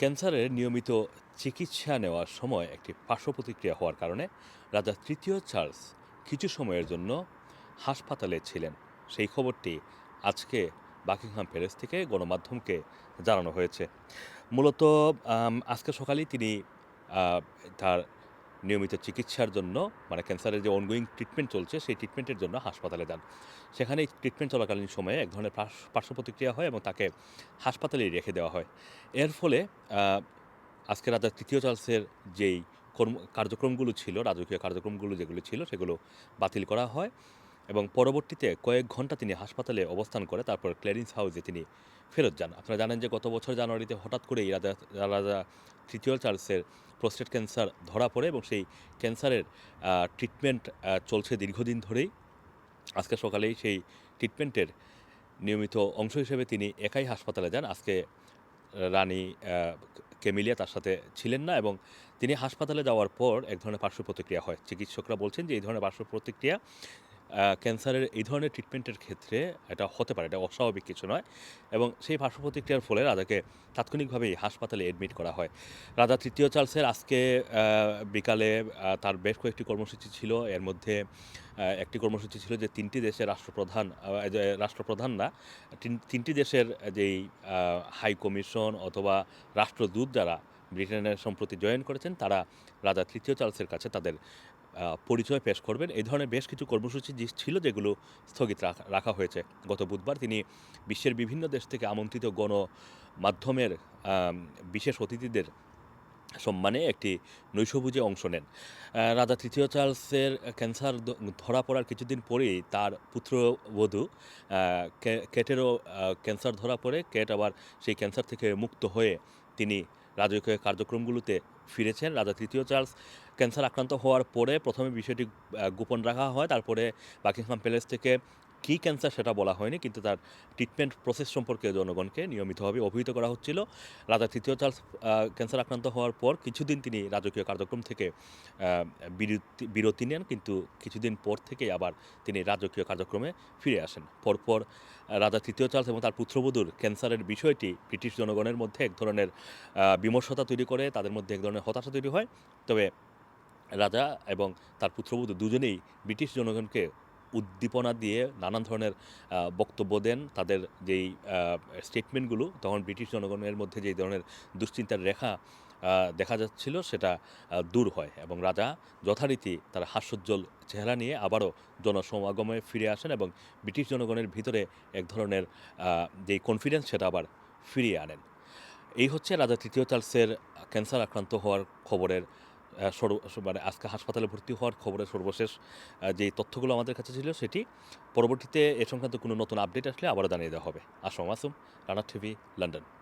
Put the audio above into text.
ক্যান্সারের নিয়মিত চিকিৎসা নেওয়ার সময় একটি পার্শ্ব প্রতিক্রিয়া হওয়ার কারণে রাজা তৃতীয় চার্লস কিছু সময়ের জন্য হাসপাতালে ছিলেন। সেই খবরটি আজকে বাকিংহাম প্যালেস থেকে গণমাধ্যমকে জানানো হয়েছে। মূলত আজকে সকালেই তিনি তার নিয়মিত চিকিৎসার জন্য মানে ক্যান্সারের যে অনগোয়িং ট্রিটমেন্ট চলছে, সেই ট্রিটমেন্টের জন্য হাসপাতালে যান। সেখানে ট্রিটমেন্ট চলাকালীন সময়ে এক ধরনের পার্শ্ব- প্রতিক্রিয়া হয় এবং তাকে হাসপাতালেই রেখে দেওয়া হয়। এর ফলে আজকে রাজা তৃতীয় চার্লসের যেই কর্ম, কার্যক্রমগুলো ছিল, রাজকীয় কার্যক্রমগুলো যেগুলো ছিল, সেগুলো বাতিল করা হয়। এবং পরবর্তীতে কয়েক ঘণ্টা তিনি হাসপাতালে অবস্থান করে, তারপর ক্লিয়ারেন্স হাউসে তিনি ফেরত যান। আপনারা জানেন যে গত বছর জানুয়ারিতে হঠাৎ করেই রাজা রাজা তৃতীয় চার্লসের প্রোস্টেট ক্যান্সার ধরা পড়ে এবং সেই ক্যান্সারের ট্রিটমেন্ট চলছে দীর্ঘদিন ধরেই। আজকে সকালেই সেই ট্রিটমেন্টের নিয়মিত অংশ হিসেবে তিনি একাই হাসপাতালে যান। আজকে রানী কেমিলিয়া তার সাথে ছিলেন না এবং তিনি হাসপাতালে যাওয়ার পর এক ধরনের পার্শ্ব প্রতিক্রিয়া হয়। চিকিৎসকরা বলছেন যে এই ধরনের পার্শ্ব প্রতিক্রিয়া ক্যান্সারের এই ধরনের ট্রিটমেন্টের ক্ষেত্রে এটা হতে পারে, এটা অস্বাভাবিক কিছু নয় এবং সেই পার্শ্ব প্রতিক্রিয়ার ফলে রাজাকে তাৎক্ষণিকভাবেই হাসপাতালে এডমিট করা হয়। রাজা তৃতীয় চার্লসের আজকে বিকালে তার বেশ কয়েকটি কর্মসূচি ছিল। এর মধ্যে একটি কর্মসূচি ছিল যে তিনটি দেশের রাষ্ট্রপ্রধান রাষ্ট্রপ্রধান না, তিন- তিনটি দেশের যেই হাই কমিশন অথবা রাষ্ট্রদূত যারা ব্রিটেনের সম্প্রতি জয়েন করেছেন, তারা রাজা তৃতীয় চার্লসের কাছে তাদের পরিচয় পেশ করবেন। এই ধরনের বেশ কিছু কর্মসূচি ছিল যেগুলো স্থগিত রাখা হয়েছে। গত বুধবার তিনি বিশ্বের বিভিন্ন দেশ থেকে আমন্ত্রিত গণ মাধ্যমের বিশেষ অতিথিদের সম্মানে একটি নৈশভোজে অংশ নেন। রাজা তৃতীয় চার্লসের ক্যান্সার ধরা পড়ার কিছুদিন পরেই তার পুত্রবধূ কেটেরও ক্যান্সার ধরা পড়ে। কেট আবার সেই ক্যান্সার থেকে মুক্ত হয়ে তিনি রাজকীয় কার্যক্রমগুলোতে ফিরেছেন। রাজা তৃতীয় চার্লস ক্যান্সার আক্রান্ত হওয়ার পরে প্রথমে বিষয়টি গোপন রাখা হয়। তারপরে বাকিংহাম প্যালেস থেকে কী ক্যান্সার সেটা বলা হয়নি, কিন্তু তার ট্রিটমেন্ট প্রসেস সম্পর্কে জনগণকে নিয়মিতভাবে অভিহিত করা হচ্ছিল। রাজা তৃতীয় চার্লস ক্যান্সার আক্রান্ত হওয়ার পর কিছুদিন তিনি রাজকীয় কার্যক্রম থেকে বিরতি বিরতি নেন, কিন্তু কিছুদিন পর থেকেই আবার তিনি রাজকীয় কার্যক্রমে ফিরে আসেন। পরপর রাজা তৃতীয় চার্লস এবং তার পুত্রবধূর ক্যান্সারের বিষয়টি ব্রিটিশ জনগণের মধ্যে এক ধরনের বিমর্ষতা তৈরি করে, তাদের মধ্যে এক ধরনের হতাশা তৈরি হয়। তবে রাজা এবং তার পুত্রবধূ দুজনেই ব্রিটিশ জনগণকে উদ্দীপনা দিয়ে নানান ধরনের বক্তব্য দেন। তাদের যেই স্টেটমেন্টগুলো তখন ব্রিটিশ জনগণের মধ্যে যেই ধরনের দুশ্চিন্তার রেখা দেখা যাচ্ছিল, সেটা দূর হয় এবং রাজা যথারীতি তার হাস্যোজ্জ্বল চেহারা নিয়ে আবারও জনসমাগমে ফিরে আসেন এবং ব্রিটিশ জনগণের ভিতরে এক ধরনের যেই কনফিডেন্স সেটা আবার ফিরিয়ে আনেন। এই হচ্ছে রাজা তৃতীয় চার্লসের ক্যান্সার আক্রান্ত হওয়ার খবরের সর্ব- মানে আজকে হাসপাতালে ভর্তি হওয়ার খবরের সর্বশেষ যে তথ্যগুলো আমাদের কাছে ছিল সেটি পরবর্তীতে এ সংক্রান্ত কোনো নতুন আপডেট আসলে আবারও জানিয়ে দেওয়া হবে। Assam আসুম Rana TV, London.